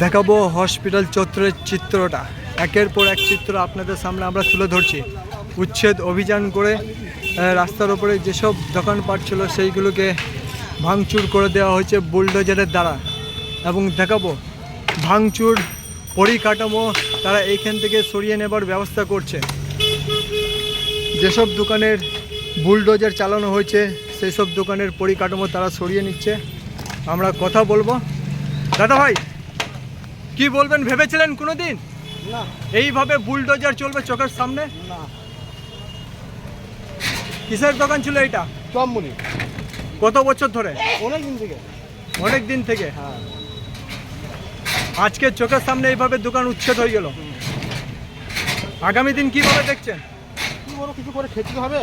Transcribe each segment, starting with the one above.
দেখাবো হসপিটাল চত্বরের চিত্রটা। একের পর এক চিত্র আপনাদের সামনে আমরা তুলে ধরছি। উচ্ছেদ অভিযান করে রাস্তার ওপরে যেসব দোকানপাট ছিল সেইগুলোকে ভাঙচুর করে দেওয়া হয়েছে বুলডোজারের দ্বারা। এবং দেখাবো, ভাঙচুর পরিকাঠামো তারা এইখান থেকে সরিয়ে নেবার ব্যবস্থা করছে। যেসব দোকানের বুলডোজার চালানো হয়েছে সেই সব দোকানের পরিকাঠামো তারা সরিয়ে নিচ্ছে। আমরা কথা বলব। দাদা ভাই কি বলবেন ভেবেছিলেন কোনো দিন না। এইভাবে বুলডোজার চলবে চোখের সামনে? না। কিসের দোকান ছিল এটা চমমুনি। কত বছর ধরে? অনেক দিন থেকে। অনেক দিন থেকে? হ্যাঁ। আজকে চোখের সামনে এইভাবে দোকান উচ্ছেদ হয়ে গেল। আগামী দিন কীভাবে দেখছেন? কি বড় কিছু করে খেতে হবে।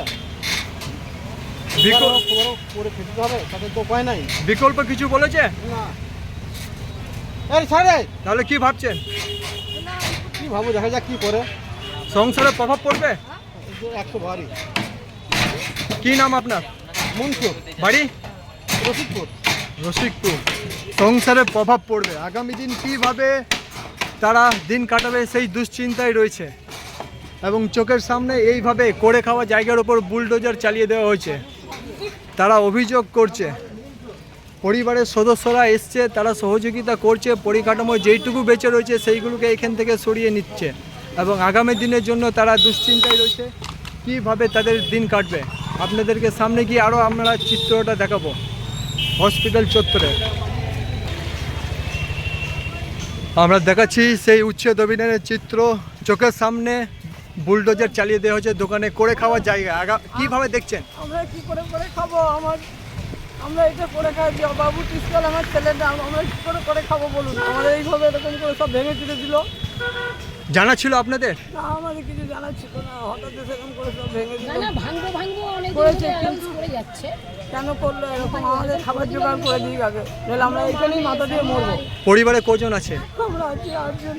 বিকল্প করে খেতে হবে তাতে তো উপায় নাই। বিকল্প কিছু বলেছে? না। তাহলে কি ভাবছেন? কি ভাবো দেখা যাক কি করে। সংসারে প্রভাব পড়বে? একশো কি নাম আপনার? মনসুর। বাড়ি? রশিদপুর। রসিকপুর সংসারে প্রভাব পড়বে। আগামী দিন কীভাবে তারা দিন কাটাবে সেই দুশ্চিন্তায় রয়েছে। এবং চোখের সামনে এইভাবে করে খাওয়া জায়গার ওপর বুলডোজার চালিয়ে দেওয়া হয়েছে। তারা অভিযোগ করছে। পরিবারের সদস্যরা এসছে, তারা সহযোগিতা করছে, পরিকাঠামো যেইটুকু বেঁচে রয়েছে সেইগুলোকে এখান থেকে সরিয়ে নিচ্ছে এবং আগামী দিনের জন্য তারা দুশ্চিন্তায় রয়েছে। কীভাবে তাদের দিন কাটবে? আপনাদেরকে সামনে গিয়ে আরও আমরা চিত্রটা দেখাবো। হসপিটাল চত্বরে। আমরা দেখাচ্ছি সেই উচ্ছেদ অভিযানের চিত্র। চোখের সামনে বুলডোজার চালিয়ে দেওয়া হচ্ছে দোকানে করে খাওয়ার জায়গা। আগা কীভাবে দেখছেন? আমরা কি করে করে খাব? আমার আমরা এটা করে খাই যে বাবু টিস্কল আমার ছেলেটা আমরা কি করে করে খাব বলুন? আমাদের এইভাবে এরকম করে সব ভেঙে চুরে দিল। জানা ছিল আপনাদের? না আমাদের কিছু জানা ছিল না। হঠাৎ সেরকম করে সব ভেঙে দিল। না না ভাঙবো ভাঙবো অনেক করেছে, করে যাচ্ছে। কেন করল? এরকম আমাদের খাবার জোগাড় করে দিয়ে গেছে নাহলে আমরা এইখানেই মাথা দিয়ে মরবো। পরিবারে কজন আছে? আমরা আছি আটজন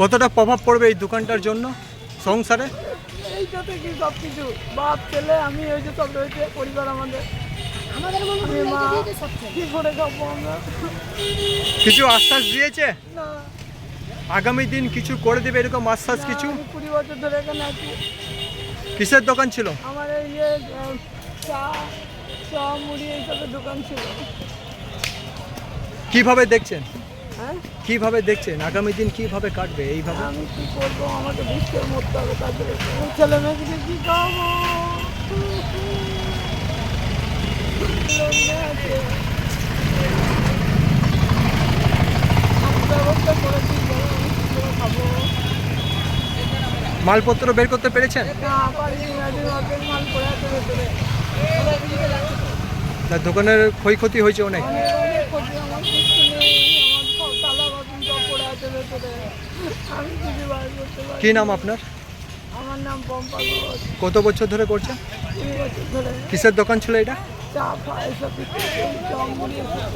কতটা প্রভাব পড়বে এই দোকানটার জন্য সংসারে? এইটা থেকে সব কিছু বাপ ছেলে আমি ওই যে সব রয়েছে পরিবার আমাদের। আমাদের মনে মা। কি করে খাব আমরা? কিছু আশ্বাস দিয়েছে? না। আগামী দিন কিছু করে দেবে এরকম আশ্বাস কিছু? কুড়ি বছর ধরে এখানে আছি। কিসের দোকান ছিল? আমার এই যে চা চা মুড়ি এইসবের দোকান ছিল। কীভাবে দেখছেন? কীভাবে দেখছেন? আগামী দিন কীভাবে কাটবে এইভাবে? আমি কি করব? আমাকে বিশ্বের মরতে হবে তাদের ছেলে মেয়েকে কি খাব মালপত্র বের করতে পেরেছেন? দোকানের ক্ষয়ক্ষতি হয়েছে অনেক অনেক অনেক ক্ষতি আমার কিছু নেই আমার সব তালা বাসন সব পড়ে আমি কিছু বার করতে পারি কি নাম আপনার? আমার নাম পম্পা ঘোষ। কত বছর ধরে করছেন? বছর ধরে। কিসের দোকান ছিল এটা? চা ফা এসব বিক্রি করি এসব